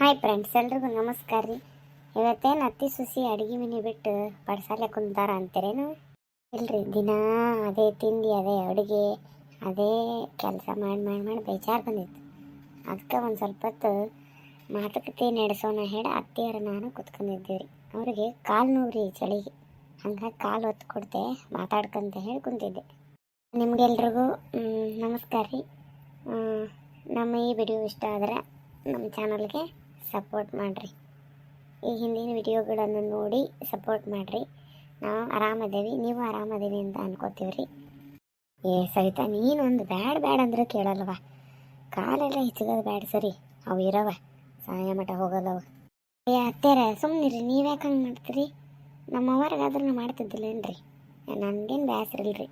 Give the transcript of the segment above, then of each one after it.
Hi friends ಎಲ್ರಿಗೂ ನಮಸ್ಕಾರ ರೀ. ಇವತ್ತೇನು ಅತ್ತಿ ಸುಸಿ ಅಡುಗೆ ಮನೆ ಬಿಟ್ಟು ಪಡ್ಸಾಲೆ ಕುಂತಾರ ಅಂತೀರೇನು? ಇಲ್ರಿ, ದಿನ ಅದೇ ತಿಂಡಿ, ಅದೇ ಅಡುಗೆ, ಅದೇ ಕೆಲಸ ಮಾಡಿ ಮಾಡಿ ಮಾಡಿ ಬೇಜಾರು ಬಂದಿತ್ತು. ಅದಕ್ಕೆ ಒಂದು ಸ್ವಲ್ಪ ಹೊತ್ತು ಮಾತುಕತೆ ನಡೆಸೋಣ ಹೇಳಿ ಅತ್ತೆಯರ ನಾನು ಕುತ್ಕೊಂಡಿದ್ದೀವಿ ರೀ. ಅವ್ರಿಗೆ ಕಾಲು ನೋವು ರೀ ಚಳಿಗೆ. ಹಂಗಾಗಿ ಕಾಲು ಹೊತ್ತು ಕೊಡ್ತೆ, ಮಾತಾಡ್ಕೊಂತ ಹೇಳಿ ಕುಂತಿದ್ದೆ. ನಿಮಗೆಲ್ರಿಗೂ ನಮಸ್ಕಾರ ರೀ. ನಮ್ಮ ಈ ವಿಡಿಯೋ ಇಷ್ಟ ಆದರೆ ನಮ್ಮ ಚಾನಲ್ಗೆ ಸಪೋರ್ಟ್ ಮಾಡಿರಿ. ಈ ಹಿಂದಿನ ವಿಡಿಯೋಗಳನ್ನು ನೋಡಿ ಸಪೋರ್ಟ್ ಮಾಡಿರಿ. ನಾವು ಆರಾಮದೇವಿ, ನೀವು ಆರಾಮದೇವಿ ಅಂತ ಅನ್ಕೋತೀವಿ ರೀ ಏ ಸವಿತಾ, ನೀನೊಂದು ಬ್ಯಾಡ್ ಬ್ಯಾಡ್ ಅಂದ್ರೆ ಕೇಳಲ್ವ? ಕಾಲೆಲ್ಲ ಹಿಚ್ಕೋದು ಬ್ಯಾಡ್ ಸರಿ, ಅವು ಇರವ. ಸಾಯ ಮಠ ಹೋಗಲ್ಲವ. ಏ ಅತ್ತೆರ ಸುಮ್ಮನಿರಿ ನೀವ್ಯಾಕೆ ಹಂಗೆ ಮಾಡ್ತೀರಿ? ನಮ್ಮ ನಾವು ಮಾಡ್ತಿದ್ದಿಲ್ಲೇನ್ರಿ? ನನಗೇನು ಬ್ಯಾಸ್ರಿಲ್ರಿ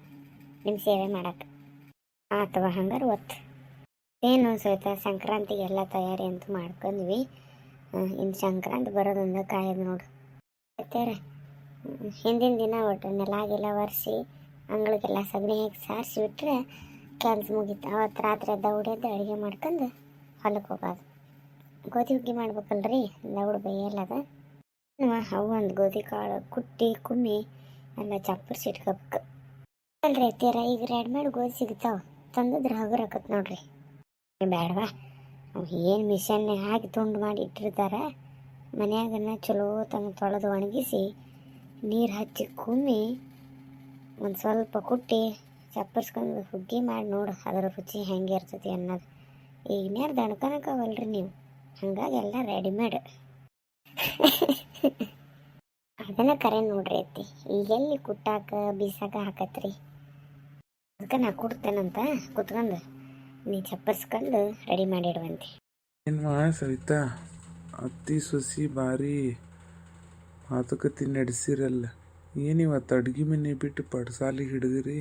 ನಿಮ್ಮ ಸೇವೆ ಮಾಡಕ್ಕೆ ಆತವ ಹಂಗಾರೆ ಒತ್ತು. ಏನು ಸವಿತಾ, ಸಂಕ್ರಾಂತಿಗೆಲ್ಲ ತಯಾರಿ ಅಂತೂ ಮಾಡ್ಕೊಂಡ್ವಿ. ಇನ್ನು ಸಂಕ್ರಾಂತಿ ಬರೋದೊಂದು ಕಾಯೋದು ನೋಡು. ಅತ್ಯಾರ ಹಿಂದಿನ ದಿನ ಒಟ್ಟು ನೆಲಾಗೆಲ್ಲ ಒರೆಸಿ ಅಂಗಳಕ್ಕೆಲ್ಲ ಸಗಣಿ ಹಾಕಿ ಸಾರಿಸಿ ಬಿಟ್ರೆ ಕೆಲಸ ಮುಗೀತು. ಅವತ್ತು ರಾತ್ರಿ ದೌಡ್ ಎದ್ದು ಅಡುಗೆ ಮಾಡ್ಕೊಂಡು ಹೊಲಕ್ಕೆ ಹೋಗೋದು. ಗೋಧಿ ಹುಗ್ಗಿ ಮಾಡ್ಬೇಕಲ್ರಿ? ದೌಡ್ ಬೇಯಲ್ಲದ ಅವು ಒಂದು ಗೋಧಿ ಕಾಳು ಕುಟ್ಟಿ, ಕುಮ್ಮಿ ಎಲ್ಲ ಚಪ್ಪರ್ಸಿ ಇಟ್ಕೋಬೇಕು. ಅಲ್ರಿ ಅತ್ಯಾರ ಈಗ ರೆಡಿಮೇಡ್ ಗೋಧಿ ಸಿಗ್ತಾವೆ. ತಂದಿದ್ರೆ ಹಗುರ ಆಕತ್ ನೋಡ್ರಿ. ಬೇಡವಾ? ಏನು ಮಿಷನ್ ಹಾಕಿ ತುಂಡು ಮಾಡಿ ಇಟ್ಟಿರ್ತಾರೆ. ಮನ್ಯಾಗನ ಚಲೋ ತನ್ನ ತೊಳೆದು ಒಣಗಿಸಿ ನೀರು ಹಚ್ಚಿ ಕುಮ್ಮಿ ಒಂದು ಸ್ವಲ್ಪ ಕುಟ್ಟಿ ಚಪ್ಪರ್ಸ್ಕೊಂಡು ಹುಗ್ಗಿ ಮಾಡಿ ನೋಡು ಅದರ ರುಚಿ ಹೆಂಗೆ ಇರ್ತೈತಿ ಅನ್ನೋದು. ಈಗ ನೇರ ದಣ್ಕನಕವಲ್ರಿ ನೀವು. ಹಂಗಾಗಿ ಎಲ್ಲ ರೆಡಿಮೇಡ್ ಅದನ್ನ ಕರೆ ನೋಡ್ರಿ ಅತ್ತಿ. ಈಗೆಲ್ಲಿ ಕುಟ್ಟಾಕ, ಬೀಸಾಕ ಹಾಕತ್ರಿ? ಅದಕ್ಕೆ ನಾ ಕುಡ್ತೇನಂತ ಕುತ್ಕೊಂಡು. ನೀ ಚಪ್ಪರ್ಸ್ಕೊಂಡು ರೆಡಿ ಮಾಡಿಡುವಂತೆ. ಏನ್ವಾ ಸವಿತಾ? ಅತ್ತಿ ಸೊಸಿ ಭಾರಿ ಮಾತುಕತೆ ನಡೆಸಿರಲ್ಲ ಏನಿವತ್ತು ಅಡ್ಗೆ ಮನೆ ಬಿಟ್ಟು ಪಡ್ಸಾಲಿಗೆ ಹಿಡಿದಿರಿ?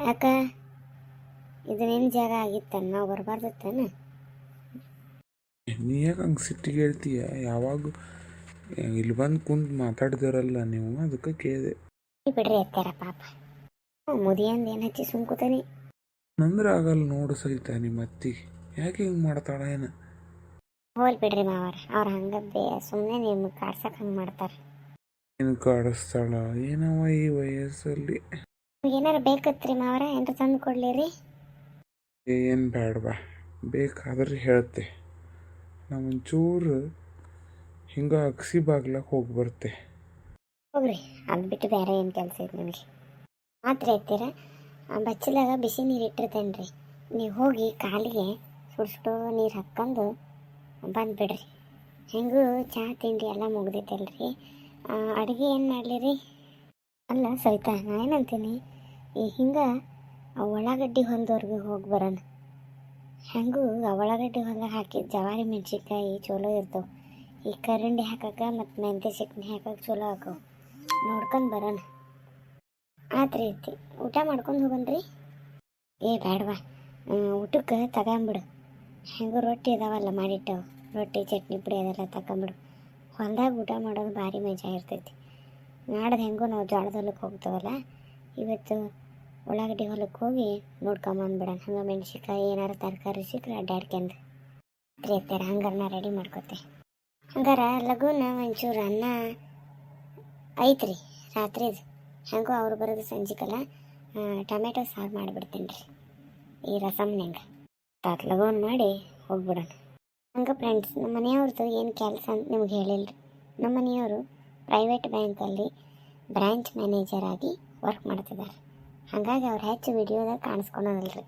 ಯಾಕ? ಇದು ನಿನ್ನ ಜಾಗ ಆಗಿತ್ತ ನಾವು ತಾನ? ನೀ ಯಾಕೆ ಹಂಗೆ ಸಿಟ್ಟಿಗೆ ಹೇಳ್ತೀಯ? ಯಾವಾಗ ಇಲ್ಲಿ ಬಂದು ಕುಂತು ಮಾತಾಡ್ದಿರಲ್ಲ ನೀವು ಅದಕ್ಕೆ ಕೇಳಿದೆ. ಬಿಡ್ರಿ ಅತ್ತಾರ ಪಾಪ. ಮುದಿಯಂದು ಏನು ಹಚ್ಚಿ ಸುಮ್ಕೂತಾನೆ? ನಂದ್ರೆ ಆಗಲ್ಲ ನೋಡು ಸಹಿತ ನಿಮ್ಮ ಅತ್ತಿ. ಯಾಕೆ ಹಿಂಗೆ ಮಾಡ್ತಾಳ ಏನ? ಹೋಲ್ ಬಿಡ್ರಿ ಮಾವರ ಅವ್ರು ಹಂಗೆ ಬೇ ಸುಮ್ಮನೆ ನಿಮ್ಗೆ ಕಾಡ್ಸಕ್ಕೆ ಹಂಗೆ ಮಾಡ್ತಾರೆ. ಏನು ಕಾಡಿಸ್ತಾಳ? ಏನವ ಈ ವಯಸ್ಸಲ್ಲಿ? ಏನಾರು ಬೇಕತ್ರಿ ಮಾವರ ಏನಾರು ತಂದು ಕೊಡ್ಲಿರಿ? ಏನು ಬೇಡವಾ ಬೇಕಾದ್ರೆ ಹೇಳ್ತೆ. ನಾವು ಒಂಚೂರು ಹಿಂಗೆ ಅಗಸಿ ಬಾಗ್ಲಕ್ಕೆ ಹೋಗಿ ಬರ್ತೆ. ಹೋಗ್ರಿ ಅದು ಬಿಟ್ಟು ಬೇರೆ ಏನು ಕೆಲಸ ಇದೆ ನಿಮಗೆ. ಮಾತ್ರ ಎತ್ತೀರ? ಆ ಬಚ್ಚಲಾಗ ಬಿಸಿ ನೀರು ಇಟ್ಟಿರ್ತೇನೆ ರೀ ನೀವು ಹೋಗಿ ಕಾಲಿಗೆ ಸುಡ್ಸ್ಟೋ ನೀರು ಹಾಕ್ಕೊಂಡು ಬಂದುಬಿಡ್ರಿ ಹೆಂಗೂ ಚಹಾ ತಿಂಡಿ ಎಲ್ಲ ಮುಗ್ದೈತಲ್ರಿ ಅಡುಗೆ ಏನು ಮಾಡಲಿ ರೀ ಅಲ್ಲ ಸವಿತಾ, ನಾ ಏನಂತೀನಿ ಈ ಹಿಂಗೆ ಉಳ್ಳಾಗಡ್ಡಿ ಹೊಲದವ್ರಿಗೆ ಹೋಗಿ ಬರೋಣ. ಹೆಂಗೂ ಉಳ್ಳಾಗಡ್ಡಿ ಹೊಂದ ಹಾಕಿ ಜವಾರಿ ಮೆಣಸಿನ್ಕಾಯಿ ಚಲೋ ಇರ್ತವೆ. ಈ ಕರಂಡಿ ಹಾಕಕ್ಕೆ ಮತ್ತು ಮೆಂತ್ಯ ಚಟ್ನಿ ಹಾಕಕ್ಕೆ ಚಲೋ ಹಾಕವು ನೋಡ್ಕೊಂಡು ಬರೋಣ. ಆತ್ರಿ ಐತಿ. ಊಟ ಮಾಡ್ಕೊಂಡು ಹೋಗನ್ರಿ. ಏ ಬೇಡವಾ ಊಟಕ್ಕೆ ತಗೊಂಬಿಡು. ಹೆಂಗೂ ರೊಟ್ಟಿ ಇದಾವಲ್ಲ ಮಾಡಿಟ್ಟವು. ರೊಟ್ಟಿ, ಚಟ್ನಿ, ಪುಡಿ ಅದೆಲ್ಲ ತಗೊಂಬಿಡು. ಹೊಲ್ದಾಗ ಊಟ ಮಾಡೋದು ಭಾರಿ ಮಜಾ ಇರ್ತೈತಿ. ನಾಡ್ದು ಹೆಂಗೂ ನಾವು ಜೋಳದ ಹೊಲಕ್ಕೆ ಹೋಗ್ತೇವಲ್ಲ, ಇವತ್ತು ಉಳ್ಳಾಗಡ್ಡಿ ಹೊಲಕ್ಕೆ ಹೋಗಿ ನೋಡ್ಕೊಂಬಂದ್ಬಿಡೋಣ. ಹಂಗೆ ಮೆಣಸಿನ್ಕಾಯಿ ಏನಾರು ತರಕಾರಿ ಸಿಕ್ಕರೆ ಅಡ್ಡಾಡ್ಕೊಂಡು ರೀ ಹಂಗಾರ ರೆಡಿ ಮಾಡ್ಕೊತೆ. ಹಂಗಾರ ಲಘುನ ಒಂಚೂರು ಅನ್ನ ಐತ್ರಿ, ರಾತ್ರಿದು. ಹೆಂಗೋ ಅವ್ರು ಬರೋದು ಸಂಜಿಕಲ್ಲ ಟೊಮೆಟೊ ಸಾರು ಮಾಡಿಬಿಡ್ತೀನಿ ರೀ. ಈ ರಸಮ್ನಂಗೆ ನಂಗೆ ಲಗೋನ್ ಮಾಡಿ ಹೋಗ್ಬಿಡೋಣ. ಹಂಗೆ ಫ್ರೆಂಡ್ಸ್ ನಮ್ಮ ಮನೆಯವ್ರದ್ದು ಏನು ಕೆಲಸ ಅಂತ ನಿಮ್ಗೆ ಹೇಳಿಲ್ಲ ನಮ್ಮ ಮನೆಯವರು ಪ್ರೈವೇಟ್ ಬ್ಯಾಂಕಲ್ಲಿ ಬ್ರ್ಯಾಂಚ್ ಮ್ಯಾನೇಜರ್ ಆಗಿ ವರ್ಕ್ ಮಾಡ್ತಿದ್ದಾರೆ. ಹಾಗಾಗಿ ಅವ್ರು ಹೆಚ್ಚು ವಿಡಿಯೋದಾಗ ರೀ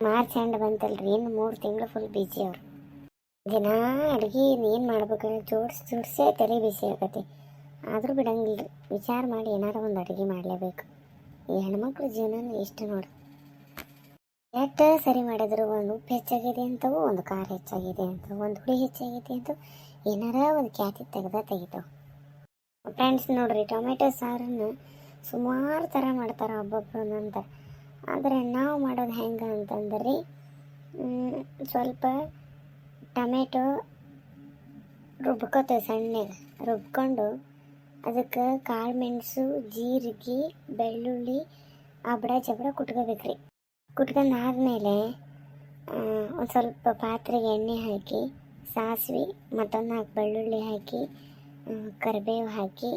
ಮಾರ್ಚ್ ಎಂಡ್ ಬಂತಲ್ರಿ, ಇನ್ನು ಮೂರು ತಿಂಗಳು ಫುಲ್ ಬಿಜಿ ಅವರು. ದಿನ ಅಡುಗೆ ಏನು ಮಾಡ್ಬೇಕು? ಜೋಡಿಸಿ ಜೋಡಿಸೇ ತಲೆ ಬಿಸಿ ಆಗತ್ತೆ. ಆದರೂ ಬಿಡಂಗಿಲ್ಲ. ವಿಚಾರ ಮಾಡಿ ಏನಾರು ಒಂದು ಅಡುಗೆ ಮಾಡಲೇಬೇಕು. ಈ ಹೆಣ್ಮಕ್ಳ ಜೀವನ ಇಷ್ಟ ನೋಡಿ. ಎಷ್ಟು ಸರಿ ಮಾಡಿದ್ರು, ಒಂದು ಉಪ್ಪು ಹೆಚ್ಚಾಗಿದೆ ಅಂತವು, ಒಂದು ಖಾರ ಹೆಚ್ಚಾಗಿದೆ ಅಂತ ಒಂದು ಹುಳಿ ಹೆಚ್ಚಾಗಿದೆ ಅಂತ ಏನಾರ ಒಂದು ಖ್ಯಾತಿ ತೆಗೆದ ತೆಗಿತಾವ. ಫ್ರೆಂಡ್ಸ್ ನೋಡ್ರಿ ಟೊಮೆಟೊ ಸಾರನ್ನು ಸುಮಾರು ಥರ ಮಾಡ್ತಾರೆ ಒಬ್ಬೊಬ್ರು ನಂತರ ಆದರೆ ನಾವು ಮಾಡೋದು ಹೆಂಗೆ ಅಂತಂದ್ರೆ ಸ್ವಲ್ಪ ಟೊಮೆಟೊ ರುಬ್ಕೋತೇವೆ ಸಣ್ಣಗೆ. ರುಬ್ಕೊಂಡು ಅದಕ್ಕೆ ಕಾಳು ಮೆಣಸು, ಜೀರಿಗೆ, ಬೆಳ್ಳುಳ್ಳಿ ಅಬ್ಡ ಜಬಡ ಕುಟ್ಕೋಬೇಕ್ರಿ. ಕುಟ್ಕೊಂಡಾದ್ಮೇಲೆ ಒಂದು ಸ್ವಲ್ಪ ಪಾತ್ರೆಗೆ ಎಣ್ಣೆ ಹಾಕಿ, ಸಾಸಿವೆ, ಮತ್ತೊಂದು ಹಾಕಿ ಬೆಳ್ಳುಳ್ಳಿ ಹಾಕಿ ಕರಿಬೇವು ಹಾಕಿ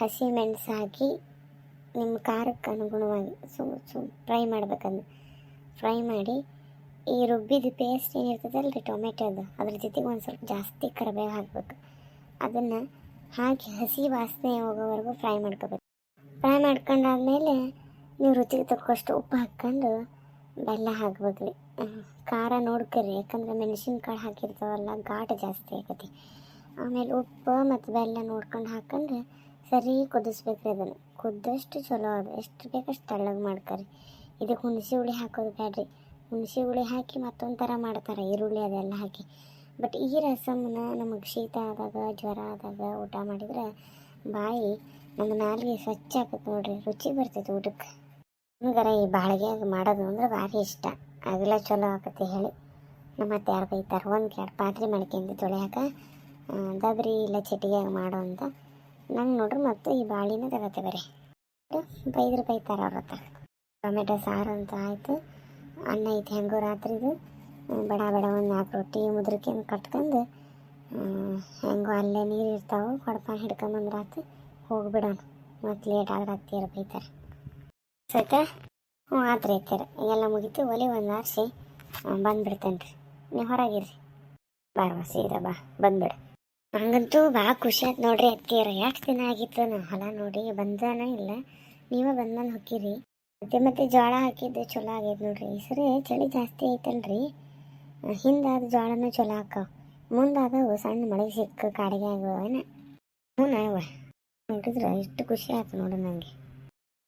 ಹಸಿಮೆಣಸು ಹಾಕಿ ನಿಮ್ಮ ಖಾರಕ್ಕೆ ಅನುಗುಣವಾಗಿ ಸು ಸು, ಫ್ರೈ ಮಾಡ್ಬೇಕಂದ್ರೆ ಫ್ರೈ ಮಾಡಿ, ಈ ರುಬ್ಬಿದ ಪೇಸ್ಟ್ ಏನಿರ್ತದಲ್ಲ ರೀ ಟೊಮೆಟೊದು, ಅದ್ರ ಜೊತೆಗೆ ಒಂದು ಸ್ವಲ್ಪ ಜಾಸ್ತಿ ಕರಿಬೇವು ಹಾಕಬೇಕು. ಅದನ್ನು ಹಾಕಿ ಹಸಿ ವಾಸನೆ ಹೋಗೋವರೆಗೂ ಫ್ರೈ ಮಾಡ್ಕೋಬೇಕು. ಫ್ರೈ ಮಾಡ್ಕೊಂಡಾದ್ಮೇಲೆ ನೀವು ರುಚಿಗೆ ತಕ್ಕಷ್ಟು ಉಪ್ಪು ಹಾಕ್ಕೊಂಡು ಬೆಲ್ಲ ಹಾಕ್ಬೇಕು ರೀ ಖಾರ ನೋಡ್ಕರಿ, ಯಾಕಂದ್ರೆ ಮೆಣಸಿನ್ಕಾಳು ಹಾಕಿರ್ತಾವಲ್ಲ, ಘಾಟ್ ಜಾಸ್ತಿ ಆಗತ್ತೆ. ಆಮೇಲೆ ಉಪ್ಪು ಮತ್ತು ಬೆಲ್ಲ ನೋಡ್ಕೊಂಡು ಹಾಕೊಂಡ್ರೆ ಸರಿ ಕುದಿಸ್ಬೇಕು ರೀ ಅದನ್ನು. ಕುದ್ದಷ್ಟು ಚಲೋ ಅದು. ಎಷ್ಟು ಬೇಕಷ್ಟು ತಳ್ಳಗೆ ಮಾಡ್ಕೊರಿ. ಇದಕ್ಕೆ ಹುಣಸೆ ಹುಳಿ ಹಾಕೋದು ಬೇಡ್ರಿ. ಹುಣಸೆ ಹುಳಿ ಹಾಕಿ ಮತ್ತೊಂದು ಥರ ಮಾಡ್ತಾರೆ, ಈರುಳ್ಳಿ ಅದೆಲ್ಲ ಹಾಕಿ. ಬಟ್ ಈ ರಸಮನ್ನ ನಮಗೆ ಶೀತ ಆದಾಗ, ಜ್ವರ ಆದಾಗ ಊಟ ಮಾಡಿದ್ರೆ ಬಾಯಿ ನಮ್ಮ ನಾಲಿಗೆ ಸ್ವಚ್ಛ ಆಗ್ತದೆ ನೋಡ್ರಿ, ರುಚಿ ಬರ್ತೈತೆ ಊಟಕ್ಕೆ. ಹಂಗಾರೆ ಈ ಬಾಳಿಗೆ ಮಾಡೋದು ಅಂದ್ರೆ ಭಾರಿ ಇಷ್ಟ. ಅದೆಲ್ಲ ಚಲೋ ಆಕತಿ ಹೇಳಿ. ನಮ್ಮ ಅತ್ತೆ ಯಾರು ಬೈತಾರೆ ಒಂದು ಎರಡು ಪಾತ್ರೆ ಮಾಡ್ಕೊಂಡು ತೊಳೆಯಾಕ ದಬ್ರಿ ಇಲ್ಲ ಚಿಟಿಗೆ ಮಾಡೋ ಅಂತ. ನಂಗೆ ನೋಡ್ರಿ ಮತ್ತು ಈ ಬಾಳಿನ ಬರ್ರಿ ಬೈದ್ರೆ ಬೈತಾರೆ ಅವ್ರ ಹತ್ರ. ಟೊಮೆಟೊ ಸಾರು ಅಂತ ಆಯಿತು. ಅನ್ನ ಐತೆ ಹೆಂಗೋ ರಾತ್ರಿದು. ಬಡ ಬಡ ಒಂದು ನಾಲ್ಕು ರೊಟ್ಟಿ ಮುದ್ರಕ್ಕಿಂದು ಕಟ್ಕೊಂಡು ಹೆಂಗೋ ಅಲ್ಲೇ ನೀರು ಇರ್ತಾವೆ, ಕೊಡಪಾನ ಹಿಡ್ಕೊಂಬಂದ್ರಾತು ಹೋಗ್ಬಿಡೋಣ. ಮತ್ತು ಲೇಟ್ ಆದ್ರೆ ಹತ್ತಿರ ಬೈತಾರೆ ಸಹಿತ ಹ್ಞೂ ಆತ್ರಿ ಐತಾರೆ ಎಲ್ಲ ಮುಗೀತು, ಒಲೆ ಒಂದು ಆರಿಸಿ ಬಂದ್ಬಿಡ್ತೇನೆ ರೀ ನೀವು ಹೊರಗಿರ್ರಿ. ಬಾರ್ವಾ ಸೀದಾ ಬಾ, ಬಂದ್ಬಿಡು. ಹಂಗಂತೂ ಭಾಳ ಖುಷಿ ಆಯ್ತು ನೋಡ್ರಿ ಅತ್ತಿಯರ ಎಷ್ಟು ದಿನ ಆಗಿತ್ತು? ನಾವು ಹೊಲ ನೋಡಿ ಬಂದಾನ ಇಲ್ಲ. ನೀವೇ ಬಂದಾನ ಹೊಕ್ಕಿರಿ. ಮತ್ತೆ ಮತ್ತೆ ಜೋಳ ಹಾಕಿದ್ದು ಚಲೋ ಆಗೈತೆ ನೋಡ್ರಿ. ಈ ಸರಿ ಚಳಿ ಜಾಸ್ತಿ ಐತಲ್ರಿ. ಹಿಂದಾದ ಜೋಳನ ಚಲೋ ಹಾಕಾವ ಮುಂದಾದವು ಸಣ್ಣ ಮಳೆ ಸಿಕ್ಕ ಕಾಡಿಗೆ ಆಗವೇನ ಹ್ಞೂ ನಾವ ನೋಡಿದ್ರೆ ಇಷ್ಟು ಖುಷಿ ಆಯ್ತು ನೋಡು ನನಗೆ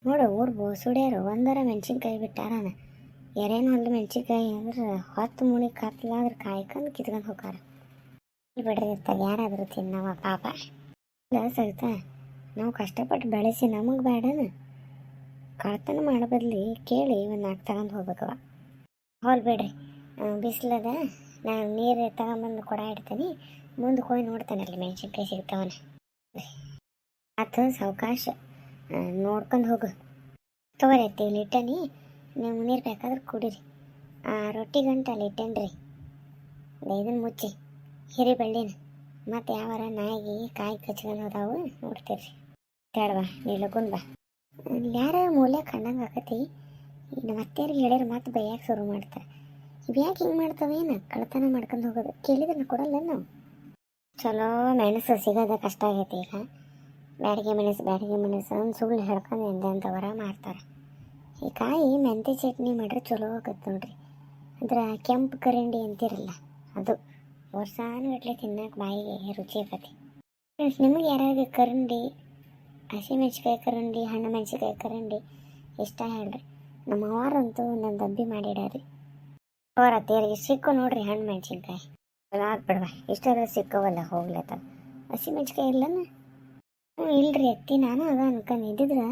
ನೋಡು ಊರು ಬೋಸುಡ್ಯಾರು ಒಂದರ ಮೆಣಸಿನ್ಕಾಯಿ ಬಿಟ್ಟಾರನ. ಎರೇನು ಒಂದು ಮೆಣಸಿನ್ಕಾಯಿ ಅಂದ್ರೆ ಹೊತ್ತು ಮುಣಿ ಕತ್ಲಾದ್ರೆ ಕಾಯ್ಕೊಂಡು ಕಿತ್ಕೊಂಡು ಹೋಗಾರ. ಬಿಡ್ರಿ ಯಾರಾದರೂ ತಿನ್ನವ ಪಾಪ. ಸರಿತ ನಾವು ಕಷ್ಟಪಟ್ಟು ಬೆಳೆಸಿ ನಮಗೆ ಬೇಡನ ಕಳ್ತನ ಮಾಡೋ ಬದಲಿ ಕೇಳಿ ಒಂದು ನಾಲ್ಕು ತಗೊಂಡು ಹೋಗ್ಬೇಕವ ಹೋಲ್ ಬಿಡ್ರಿ. ಬಿಸಿಲದ ನಾನು ನೀರು ತಗೊಂಬಂದು ಕೊಡ ಇಡ್ತೀನಿ. ಮುಂದೆ ಹೋಗಿ ನೋಡ್ತಾನೆ ಅಲ್ಲಿ ಮೆಣಸಿನ್ಕಾಯಿ ಸಿಗ್ತಾವನ ಆತು ಸಾವಕಾಶ ನೋಡ್ಕೊಂಡು ಹೋಗು. ತಗೋರಿ ಅತ್ತಿ, ಇಲ್ಲಿ ಇಟ್ಟನಿ. ನೀವು ನೀರು ಬೇಕಾದ್ರೆ ಕುಡೀರಿ. ಆ, ರೊಟ್ಟಿ ಗಂಟೆ ಅಲ್ಲಿ ಇಟ್ಟೇನ್ರಿ. ಮುಚ್ಚಿ. ಹಿರಿ ಬಳ್ಳಿನ. ಮತ್ತು ಯಾವಾರ ನಾಯಿಗೆ ಕಾಯಿ ಕಚ್ಕೊಂಡು ಹೋದಾವು ನೋಡ್ತೀರಿ. ಬಾ ನೀ ಲಗುನ್ ಬಾ. ಯಾರ ಮೂಲೆ ಕಂಡಂಗೆ ಆಕತಿ. ನಮ್ಮ ಅತ್ತೆಯರಿಗೆ ಹೇಳ್ಯಾರ ಮತ್ತೆ ಬೈಯಾಕೆ ಶುರು ಮಾಡ್ತಾರೆ. ಇವು ಯಾಕೆ ಹಿಂಗೆ ಮಾಡ್ತಾವೇನು ಕಳ್ತನ ಮಾಡ್ಕೊಂಡು ಹೋಗೋದು. ಕೇಳಿದ್ರೆ ಕೊಡಲ್ಲ ನಾವು. ಚಲೋ ಮೆಣಸು ಸಿಗೋದ ಕಷ್ಟ ಆಗೈತಿ ಈಗ. ಬ್ಯಾಡಿಗೆ ಮೆಣಸು ಬ್ಯಾಡಿಗೆ ಮೆಣಸು ಅಂತ ಸುಳ್ಳು ಹೇಳ್ಕೊಂಡು ಎಂತೆಂಥವರ ಮಾಡ್ತಾರೆ. ಈ ಕಾಯಿ ಮೆಂತೆ ಚಟ್ನಿ ಮಾಡ್ರೆ ಚಲೋ ಆಗತ್ತೆ ನೋಡ್ರಿ. ಅಂದ್ರೆ ಕೆಂಪು ಕರಂಡಿ ಅಂತಿರಲ್ಲ, ಅದು ವರ್ಷಾನುಗಟ್ಲೆ ತಿನ್ನಕ್ಕೆ ಬಾಯಿಗೆ ರುಚಿ ಇರ್ತೈತಿ ಫ್ರೆಂಡ್ಸ್ ನಿಮಗೆ ಯಾರ್ಯಾರಿಗೆ ಕರಂಡಿ ಹಸಿಮೆಣ್ಸಿಕಾಯಿ ಕರಂಡಿ, ಹಣ್ಣು ಮೆಣಸಿಕಾಯಿ ಕರಂಡಿ ಇಷ್ಟ ಹೇಳ್ರಿ. ನಮ್ಮ ಅವರಂತೂ ನನ್ನ ದಬ್ಬಿ ಮಾಡಿಡ್ಯಾರಿ ಅವ್ರ ತೇರಿಗೆ ಸಿಕ್ಕು ನೋಡ್ರಿ ಹಣ್ಣು ಮೆಣಸಿನ್ಕಾಯಿ. ಆಗ್ಬಿಡ್ವ ಇಷ್ಟೆಲ್ಲ ಸಿಕ್ಕವಲ್ಲ ಹೋಗ್ಲತ್ತ ಹಸಿ ಮೆಣಸಿನ್ಕಾಯಿ ಇಲ್ಲನ? ಹ್ಞೂ ಇಲ್ರಿ ಅತ್ತಿ, ನಾನು ಅದ ಅನ್ಕೊಂಡಿದ್ರೆ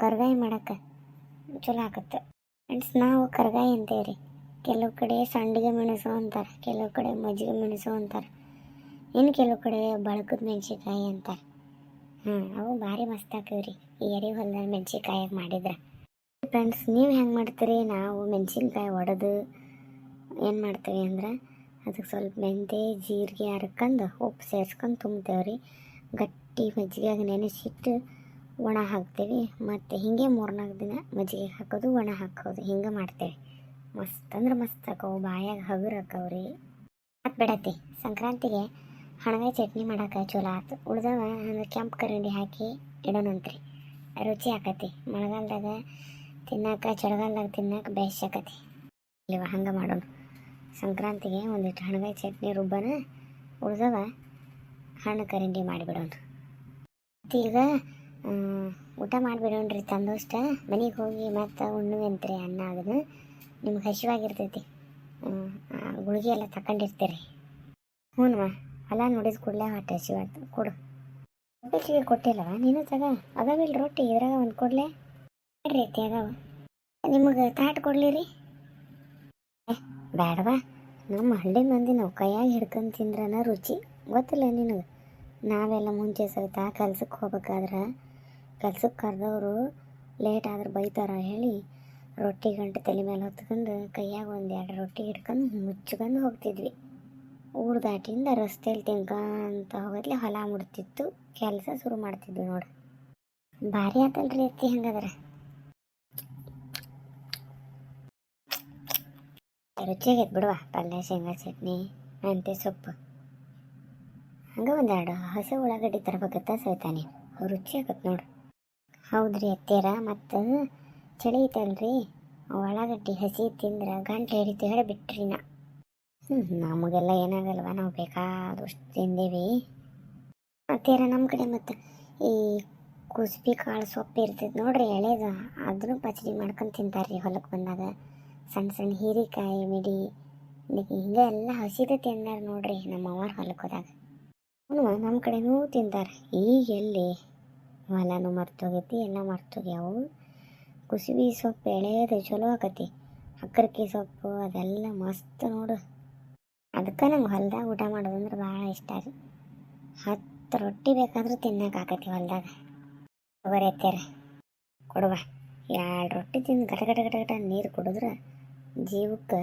ಕರ್ಗಾಯಿ ಮಾಡಕ್ಕೆ ಚಲೋ ಆಕತ್ತೆ ಫ್ರೆಂಡ್ಸ್ ನಾವು ಕರ್ಗಾಯಿ ಅಂತೇವ್ರಿ. ಕೆಲವು ಕಡೆ ಸಂಡಿಗೆ ಮೆಣಸು ಅಂತಾರೆ, ಕೆಲವು ಕಡೆ ಮಜ್ಜಿಗೆ ಮೆಣಸು ಅಂತಾರೆ. ಇನ್ನು ಕೆಲವು ಕಡೆ ಬಳಕದ ಮೆಣಸಿಕಾಯಿ ಅಂತಾರೆ. ಹ್ಞೂ ಅವು ಭಾರಿ ಮಸ್ತ್ ಹಾಕಿವ್ರಿ ಈ ಎರಿ ಹೊಲ್ದಾಗ ಮೆಣಸಿಕಾಯಿ ಮಾಡಿದ್ರೆ. ಫ್ರೆಂಡ್ಸ್ ನೀವು ಹೆಂಗೆ ಮಾಡ್ತೀರಿ? ನಾವು ಮೆಣಸಿನ್ಕಾಯಿ ಒಡೆದು ಏನು ಮಾಡ್ತೀವಿ ಅಂದ್ರೆ ಅದಕ್ಕೆ ಸ್ವಲ್ಪ ಮೆಂತೆ, ಜೀರಿಗೆ ಹರ್ಕೊಂಡು ಉಪ್ಪು ಸೇರ್ಸ್ಕೊಂಡು ತುಂಬ್ತೇವೆ ರೀ. ಗಟ್ಟಿ ಮಜ್ಜಿಗೆಗೆ ನೆನೆಸಿಟ್ಟು ಒಣ ಹಾಕ್ತೀವಿ. ಮತ್ತು ಹೀಗೆ ಮೂರ್ನಾಲ್ಕು ದಿನ ಮಜ್ಜಿಗೆ ಹಾಕೋದು, ಒಣ ಹಾಕೋದು. ಹಿಂಗೆ ಮಾಡ್ತೇವೆ. ಮಸ್ತ್ ಅಂದ್ರೆ ಮಸ್ತ್ ಹಾಕವು ಬಾಯಾಗ ಹಗುರು ಹಾಕವ್ರಿ ಮತ್ತು ಬಿಡತ್ತೆ ಸಂಕ್ರಾಂತಿಗೆ ಹಣಗಾಯಿ ಚಟ್ನಿ ಮಾಡಕ್ಕೆ ಚಲೋ ಆಯ್ತು ಉಳ್ದವ ಅಂದ್ರೆ ಕೆಂಪು ಕರಂಡಿ ಹಾಕಿ ಇಡೋಣಂತ್ರಿ. ರುಚಿ ಆಕತಿ. ಮಳೆಗಾಲದಾಗ ತಿನ್ನಕ್ಕೆ ಚಳಿಗಾಲದಾಗ ತಿನ್ನಕ್ಕೆ ಬೇಸ್ ಆಕತಿ ಇಲ್ಲವ ಹಂಗೆ ಮಾಡೋಣ ಸಂಕ್ರಾಂತಿಗೆ ಒಂದಿಷ್ಟು ಹಣ್ಗಾಯಿ ಚಟ್ನಿ ರುಬ್ಬನ ಉಳ್ದವ ಹಣ್ಣು ಕರಿಂಡಿ ಮಾಡಿಬಿಡೋಣ ಈಗ ಊಟ ಮಾಡಿಬಿಡೋಣ್ರಿ ತಂದೋಷ್ಟ. ಮನೆಗೆ ಹೋಗಿ ಮತ್ತೆ ಉಣ್ಣುವಂತ್ರಿ ಅನ್ನ ಅದನ್ನು. ನಿಮ್ಗೆ ಹಸಿವಾಗಿರ್ತೈತಿ. ಗುಳಿಗೆ ಎಲ್ಲ ತಗೊಂಡಿರ್ತೀರಿ ಹ್ಞೂನ್ವ ಹೊಲ ನೋಡಿದ ಕೂಡಲೇ ಹೊಟ್ಟೆ ಹಸಿವಾಗ್ತದೆ. ಕೊಡು. ಒಬ್ಬಾಕಿಗೆ ಕೊಟ್ಟಿಲ್ಲವ? ನೀನು ತಗ. ಅದಾವಿಲ್ಲ ರೊಟ್ಟಿ. ಇದ್ರಾಗ ಒಂದು ಕೊಡ್ಲೆ. ರೀ ಐತಿ ಅದಾವ. ನಿಮಗೆ ತಾಟ್ ಕೊಡ್ಲಿರಿ? ಬೇಡವಾ ನಮ್ಮ ಹಳ್ಳಿ ಮಂದಿ ನಾವು ಕೈಯಾಗಿ ಹಿಡ್ಕೊಂಡು ತಿಂದ್ರನ ರುಚಿ ಗೊತ್ತಿಲ್ಲ ನಿನಗೆ. ನಾವೆಲ್ಲ ಮುಂಚೆ ಸಹಿತ ಕೆಲ್ಸಕ್ಕೆ ಹೋಗ್ಬೇಕಾದ್ರೆ ಕೆಲ್ಸಕ್ಕೆ ಕರೆದವರು ಲೇಟ್ ಆದ್ರೆ ಬೈತಾರ ಹೇಳಿ ರೊಟ್ಟಿ ಗಂಟೆ ತಲೆ ಮೇಲೆ ಹೊತ್ಕೊಂಡು ಕೈಯಾಗ ಒಂದು ಎರಡು ರೊಟ್ಟಿ ಹಿಡ್ಕೊಂಡು ಮುಚ್ಕೊಂಡು ಹೋಗ್ತಿದ್ವಿ. ಊರು ದಾಟಿಂದ ರಸ್ತೆಯಲ್ಲಿ ತಿನ್ಕೊಂತ ಹೋಗತ್ಲೆ ಹೊಲ ಮುಡ್ತಿತ್ತು. ಕೆಲಸ ಶುರು ಮಾಡ್ತಿದ್ವಿ ನೋಡಿ. ಭಾರಿ ಆತಲ್ರಿ ಅತ್ತಿ ಹಂಗದ್ರ. ರುಚಿಯಾಗೈತೆ ಬಿಡುವ ಪಲ್ಯ, ಶೇಂಗಾ, ಚಟ್ನಿ, ಮೆಂತ್ಯ, ಸೊಪ್ಪು. ಹಂಗೆ ಒಂದೆರಡು ಹಸಿ ಉಳ್ಳಾಗಡ್ಡಿ ತರಬೇಕತ್ತ ಸವಿತಾನೆ. ರುಚಿ ಆಗತ್ತೆ ನೋಡು. ಹೌದ್ರಿ ಅತ್ತೀರ, ಮತ್ತು ಚಳಿ ಐತಲ್ರಿ? ಉಳ್ಳಾಗಡ್ಡಿ ಹಸಿ ತಿಂದ್ರೆ ಗಂಟ್ಲು ಹಿಡಿತು ಹೇಳಿ ಬಿಟ್ರಿ ನಾ. ಹ್ಞೂ ನಮಗೆಲ್ಲ ಏನಾಗಲ್ವ? ನಾವು ಬೇಕಾದಷ್ಟು ತಿಂದೀವಿ. ಅತ್ತೀರ ನಮ್ಮ ಕಡೆ ಮತ್ತು ಈ ಕುಸ್ಬಿ ಕಾಳು ಸೊಪ್ಪು ಇರ್ತೈತೆ ನೋಡ್ರಿ ಎಳೆದು. ಅದನ್ನು ಪಚಡಿ ಮಾಡ್ಕೊಂಡು ತಿಂತಾರೆ ರೀ ಹೊಲಕ್ಕೆ ಬಂದಾಗ. ಸಣ್ಣ ಸಣ್ಣ ಹೀರೆಕಾಯಿ ಮಿಡಿ ಹಿಂಗೆ ಎಲ್ಲ ಹಸಿದು ತಿಂದಾರ ನೋಡ್ರಿ ನಮ್ಮ ಅವ್ವಾರ ಹೊಲಕ್ಕೆ ಹೋದಾಗ ಅವನು ನಮ್ಮ ಕಡೆನೂ ತಿಂತಾರೆ ಈಗ ಎಲ್ಲಿ? ಹೊಲನೂ ಮರ್ತೋಗೈತಿ, ಎಲ್ಲ ಮರ್ತೋಗ್ಯಾವು. ಕುಸುಬಿ ಸೊಪ್ಪು ಎಳೆಯೋದು ಚಲೋ ಆಕತಿ. ಅಕ್ಕರ್ಕಿ ಸೊಪ್ಪು ಅದೆಲ್ಲ ಮಸ್ತ್ ನೋಡು. ಅದಕ್ಕೆ ನಂಗೆ ಹೊಲ್ದಾಗ ಊಟ ಮಾಡೋದಂದ್ರೆ ಭಾಳ ಇಷ್ಟ ರೀ. ಹತ್ತು ರೊಟ್ಟಿ ಬೇಕಾದರೂ ತಿನ್ನೋಕ್ಕಾಕತಿ ಹೊಲ್ದಾಗ. ತಗೋರಿ ಕೊಡುವ. ಎರಡು ರೊಟ್ಟಿ ತಿಂದು ಗಟ ಗಟ ಗಟ ಗಟ ನೀರು ಕುಡಿದ್ರೆ ಜೀವಕ್ಕೆ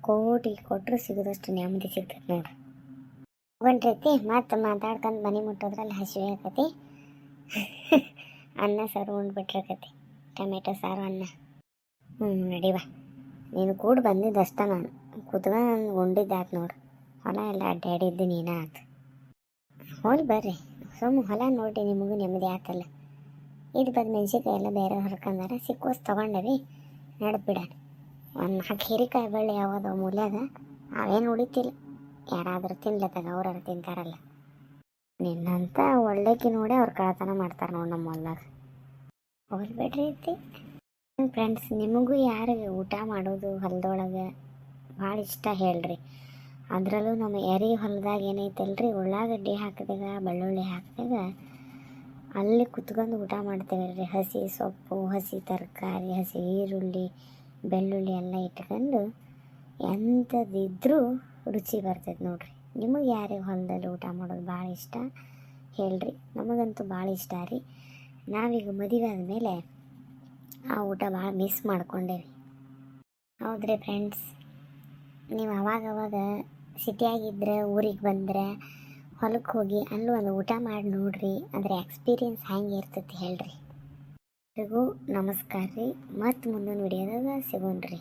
ಕೋಟಿ ಕೊಟ್ಟರು ಸಿಗೋದಷ್ಟು ನೆಮ್ಮದಿ ಸಿಗ್ತೈತೆ ನೋಡ್ರಿ. ಹೋಗಂಟ್ರೈತಿ ಮತ್ತೆ ಮಾತಾಡ್ಕೊಂಡು ಮನೆ ಮುಟ್ಟೋದ್ರಲ್ಲಿ ಹಸಿವೆ ಆಕತಿ ಅನ್ನ ಸಾರು ಉಂಡ್ಬಿಟ್ರಕತಿ ಟೊಮೆಟೊ ಸಾರು, ಅನ್ನ. ಹ್ಞೂ ನಡಿವ ನೀನು ಕೂಡ ಬಂದಿದ್ದಷ್ಟ ನಾನು. ಕುತ್ಕೊಂಡು ಉಂಡಿದ್ದಾತು ನೋಡು. ಹೊಲ ಎಲ್ಲ ಅಡ್ಡಾಡಿದ್ದು ನೀನೇ ಆತು ಹೋಗಿ ಬರ್ರಿ. ಸುಮ್ಮ ಹೊಲ ನೋಡಿ ನಿಮಗೂ ನೆಮ್ಮದಿ ಆತಲ್ಲ. ಇದು ಬಂದು ಮೆಣಸಿನ್ಕಾಯಿ ಎಲ್ಲ ಬೇರೆ ಹರ್ಕಂದಾರ, ಸಿಕ್ಕೋಸ್ ತೊಗೊಂಡವಿ ನಡ್ಬಿಡ ಒಂದು ನಾಲ್ಕು ಹೀರೆಕಾಯಿ ಬಳ್ಳಿ ಯಾವುದು ಮೂಲ್ಯಾಗ ಅವೇನು ಉಳಿತಿಲ್ಲ. ಯಾರಾದರೂ ತಿನ್ಲತ್ತಾಗ ಅವ್ರು ತಿಂತಾರಲ್ಲ. ನಿನ್ನಂತ ಒಳ್ಳೆಕಿ ನೋಡಿ ಅವ್ರು ಕಳತನ ಮಾಡ್ತಾರೆ ನೋಡಿ ನಮ್ಮ ಹೊಲ್ದಾಗ. ಹೋಗ್ಬೇಡ್ರಿ ಬಿಡ್ರಿ ಐತಿ ಫ್ರೆಂಡ್ಸ್ ನಿಮಗೂ ಯಾರು ಊಟ ಮಾಡೋದು ಹೊಲದೊಳಗೆ ಭಾಳ ಇಷ್ಟ ಹೇಳ್ರಿ. ಅದರಲ್ಲೂ ನಮ್ಮ ಎರಿ ಹೊಲದಾಗ ಏನೈತಲ್ರಿ, ಉಳ್ಳಾಗಡ್ಡಿ ಹಾಕಿದಾಗ, ಬೆಳ್ಳುಳ್ಳಿ ಹಾಕಿದಾಗ ಅಲ್ಲಿ ಕುತ್ಕೊಂಡು ಊಟ ಮಾಡ್ತೇವೆ ರೀ ಹಸಿ ಸೊಪ್ಪು, ಹಸಿ ತರಕಾರಿ, ಹಸಿ ಈರುಳ್ಳಿ ಬೆಳ್ಳುಳ್ಳಿ ಎಲ್ಲ ಇಟ್ಕೊಂಡು ಎಂಥದ್ದಿದ್ರೂ ರುಚಿ ಬರ್ತೈತೆ ನೋಡ್ರಿ. ನಿಮಗೆ ಯಾರಿಗೆ ಹೊಲದಲ್ಲಿ ಊಟ ಮಾಡೋದು ಭಾಳ ಇಷ್ಟ ಹೇಳ್ರಿ. ನಮಗಂತೂ ಭಾಳ ಇಷ್ಟ ರೀ. ನಾವೀಗ ಮದುವೆ ಆದಮೇಲೆ ಆ ಊಟ ಭಾಳ ಮಿಸ್ ಮಾಡ್ಕೊಂಡೇವಿ. ಹೌದ್ರಿ ಫ್ರೆಂಡ್ಸ್ ನೀವು ಅವಾಗವಾಗ ಸಿಟಿಯಾಗಿದ್ದರೆ ಊರಿಗೆ ಬಂದರೆ, ಹೊಲಕ್ಕೆ ಹೋಗಿ ಅಲ್ಲೂ ಒಂದು ಊಟ ಮಾಡಿ ನೋಡ್ರಿ. ಅದ್ರ ಎಕ್ಸ್ಪೀರಿಯನ್ಸ್ ಹೆಂಗೆ ಇರ್ತೈತಿ ಹೇಳ್ರಿ. ಎಲ್ರಿಗೂ ನಮಸ್ಕಾರ ರೀ. ಮತ್ತು ಮುಂದಿನ ವಿಡಿಯೋದಾಗ ಸಿಗೋಣ್ರಿ.